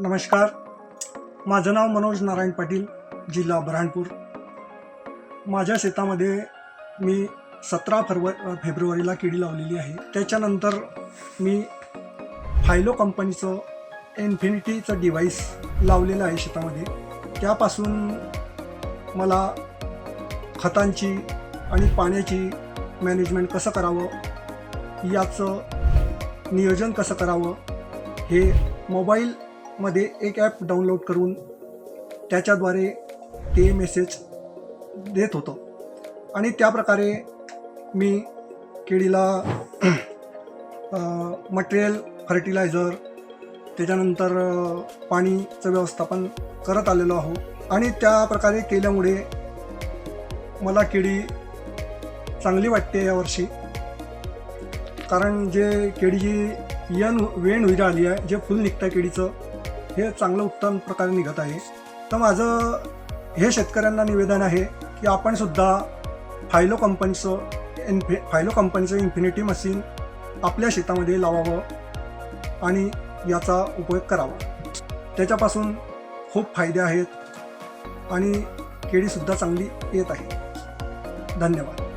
नमस्कार. माझं नाव मनोज नारायण पाटील जिल्हा बऱ्हाणपूर माझ्या शेतामध्ये मी सतरा फरव फेब्रुवारीला केळी लावलेली आहे. त्याच्यानंतर मी फायलो कंपनीचं इन्फिनिटीचं डिव्हाइस लावलेलं आहे शेतामध्ये. त्यापासून मला खतांची आणि पाण्याची मॅनेजमेंट कसं करावं याचं नियोजन कसं करावं हे मोबाईल मध्ये एक ॲप डाउनलोड करून त्याच्याद्वारे ते मेसेज देत होतो. आणि त्या प्रकारे मी केळीला मटेरियल फर्टिलायझर त्याच्यानंतर पाणीचं व्यवस्थापन करत आलेलो आहो. आणि त्या प्रकारे केल्यामुळे मला केळी चांगली वाटते यावर्षी कारण जे केळीची यन वेण उईरा आली आहे जे फुल निघतं आहे केळीचं हे चांगलं उत्तम प्रकारे निघत आहे. तर माझं हे शेतकऱ्यांना निवेदन आहे की आपण सुद्धा फायलो कंपनीचं इन्फि फायलो कंपनीचं इन्फिनिटी मशीन आपल्या शेतामध्ये लावावं आणि याचा उपयोग करावा. त्याच्यापासून खूप फायदे आहेत आणि केळीसुद्धा चांगली येत आहे. धन्यवाद.